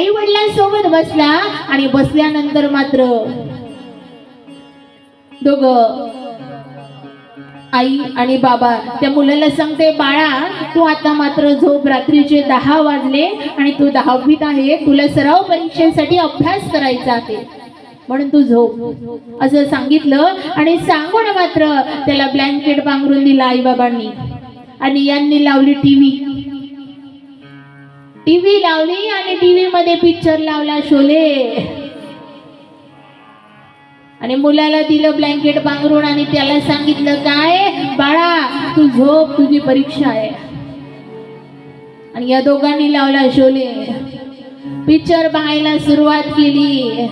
आई वडिलांसोबत बसला आणि बसल्यानंतर मात्र दोघ आई आणि बाबा त्या मुलाला सांगते बाळा तू आता मात्र झोप रात्रीचे दहा वाजले आणि तू दहावीत आहे. तुला सराव परीक्षेसाठी अभ्यास करायचा आहे. म्हणून तू झोप. असं सांगितलं आणि सांगून मात्र त्याला ब्लँकेट पांघरून दिला आई बाबांनी. आणि यांनी लावली टीव्ही. टीव्ही लावली आणि टीव्ही मध्ये पिक्चर लावला शोले. आणि मुलाला दिलं ब्लँकेट बांगरून आणि त्याला सांगितलं काय? बाळा तू झोप तुझी परीक्षा आहे. आणि या दोघांनी लावला शोले. पिक्चर पाहायला सुरुवात केली.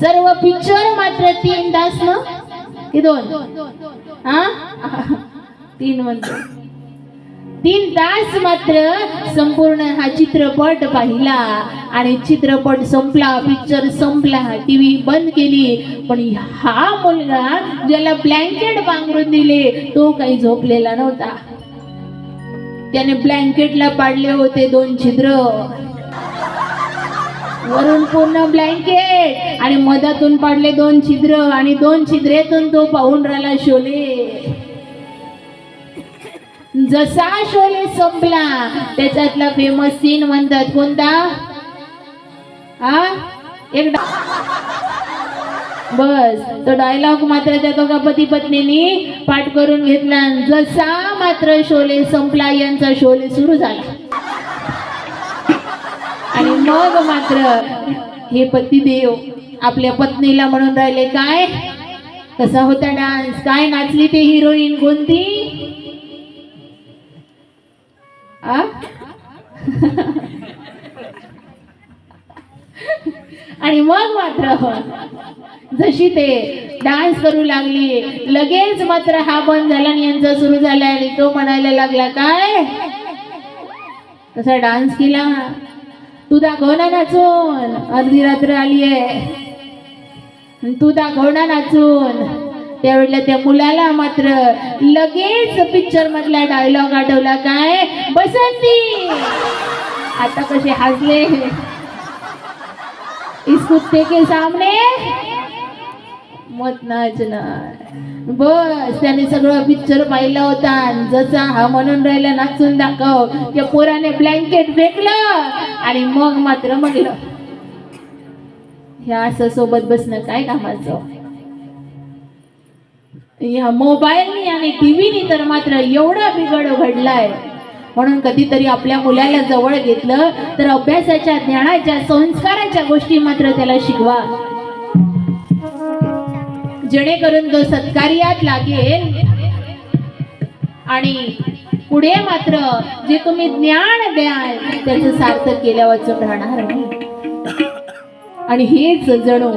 सर्व पिक्चर मात्र तीन तास ना? की दोन? हा? तीन म्हणतो तीन तास मात्र संपूर्ण हा चित्रपट पाहिला. आणि चित्रपट संपला पिक्चर संपला टीव्ही बंद केली. पण हा मुलगा ज्याला ब्लँकेट पांघरून दिले तो काही झोपलेला नव्हता. त्याने ब्लँकेटला पाडले होते दोन छिद्र. वरून पूर्ण ब्लँकेट आणि मधातून पाडले दोन छिद्र आणि दोन छिद्रेतून तो पाहून राहिला शोले. जसा शोले संपला त्याच्यातला फेमस सीन म्हणतात कोणता? हा एकदा. बस तो डायलॉग मात्र त्या दोघा पती पत्नीनी पाठ करून घेतला आणि जसा मात्र शोले संपला यांचा शोले सुरू झाला. आणि मग मात्र हे पतिदेव आपल्या पत्नीला म्हणून राहिले काय? कसा होता डान्स काय नाचली ते हिरोईन कोणती? आणि मग मात्र जशी ते डान्स करू लागली लगेच मात्र हा बंद झाला आणि यांचा सुरू झाला आणि तो म्हणायला लागला काय? तसा डान्स केला? तू दाखव ना नाचून. अर्धी रात्र आली आहे तू दाखव ना नाचून. त्यावेळेला त्या मुलाला मात्र लगेच पिक्चर मधला डायलॉग आठवला काय? बसंती. आता कसे हसले. इस कुत्ते के सामने. मत नाचना बस त्याने सगळं पिक्चर पाहिला होता. आणि जसा हा म्हणून राहिला नाचून दाखव. त्या पोराने ब्लँकेट फेकलं. आणि मग मात्र म्हणलं ह्या असं सोबत बसणं काय कामाचं? या मोबाईलनी आणि टीव्हीनी तर मात्र एवढा बिघड घडलाय. म्हणून कधीतरी आपल्या मुलाला जवळ घेतलं तर अभ्यासाच्या ज्ञानाच्या संस्काराच्या गोष्टी मात्र त्याला शिकवा. जेणेकरून तो सत्कार्यात लागेल. आणि पुढे मात्र जे तुम्ही ज्ञान द्याल त्याचं सार्थक केल्या वाचून राहणार आणि हेच जणू